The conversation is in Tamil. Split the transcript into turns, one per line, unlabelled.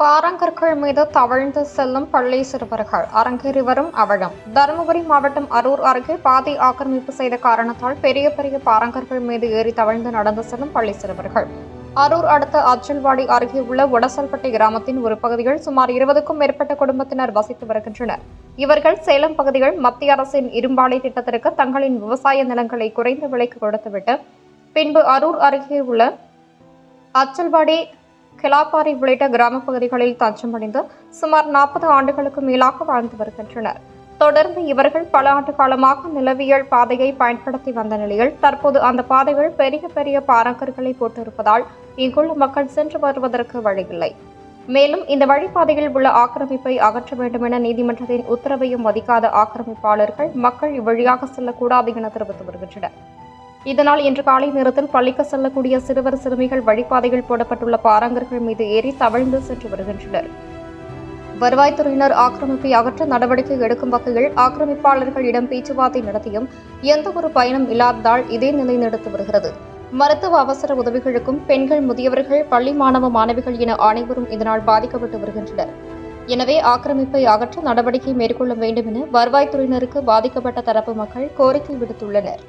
பாறாங்கற்கள் மீது தவழ்ந்து செல்லும் பள்ளி சிறுவர்கள். அரங்கேறி வரும் அவலம். தருமபுரி மாவட்டம் அரூர் அருகே பாதை ஆக்கிரமிப்பு செய்த காரணத்தால் பெரிய பெரிய பாறாங்கற்கள் மீது ஏறி தவழ்ந்து நடந்து செல்லும் பள்ளி சிறுவர்கள். அரூர் அடுத்த அச்சல்வாடி அருகே உள்ள ஒடசல்பட்டி கிராமத்தின் ஒரு பகுதியில் சுமார் இருபதுக்கும் மேற்பட்ட குடும்பத்தினர் வசித்து வருகின்றனர். இவர்கள் சேலம் பகுதியில் மத்திய அரசின் இரும்பாலை திட்டத்திற்கு தங்களின் விவசாய நிலங்களை குறைந்த விலைக்கு கொடுத்துவிட்டு பின்பு அரூர் அருகே உள்ள அச்சல்வாடி கிலாப்பாறை உள்ளிட்ட கிராமப் பகுதிகளில் தஞ்சமடைந்து சுமார் நாற்பது ஆண்டுகளுக்கு மேலாக வாழ்ந்து வருகின்றனர். தொடர்ந்து இவர்கள் பல ஆண்டு காலமாக நிலவியல் பாதையை பயன்படுத்தி வந்த நிலையில் தற்போது அந்த பாதைகள் பெரிய பெரிய பாறாங்கற்களை போட்டிருப்பதால் இங்குள்ள மக்கள் சென்று வருவதற்கு வழியில்லை. மேலும் இந்த வழிப்பாதையில் உள்ள ஆக்கிரமிப்பை அகற்ற வேண்டும் என நீதிமன்றத்தின் உத்தரவையும் மதிக்காத ஆக்கிரமிப்பாளர்கள் மக்கள் இவ்வழியாக செல்லக்கூடாது என தெரிவித்து வருகின்றனர். இதனால் இன்று காலை நேரத்தில் பள்ளிக்கு செல்லக்கூடிய சிறுவர் சிறுமிகள் வழிபாதையில் போடப்பட்டுள்ள பாறாங்கற்கள் மீது ஏறி தவழ்ந்து சென்று வருகின்றனர். வருவாய்த்துறையினர் ஆக்கிரமிப்பை அகற்ற நடவடிக்கை எடுக்கும் வகையில் ஆக்கிரமிப்பாளர்களிடம் பேச்சுவார்த்தை நடத்தியும் எந்த ஒரு பயனும் இல்லாததால் இதே நிலை நீடித்து வருகிறது. மருத்துவ அவசர உதவிகளுக்கும் பெண்கள் முதியவர்கள் பள்ளி மாணவ மாணவிகள் என அனைவரும் இதனால் பாதிக்கப்பட்டு வருகின்றனர். எனவே ஆக்கிரமிப்பை அகற்ற நடவடிக்கை மேற்கொள்ள வேண்டும் என வருவாய்த்துறையினருக்கு பாதிக்கப்பட்ட தரப்பு மக்கள் கோரிக்கை விடுத்துள்ளனர்.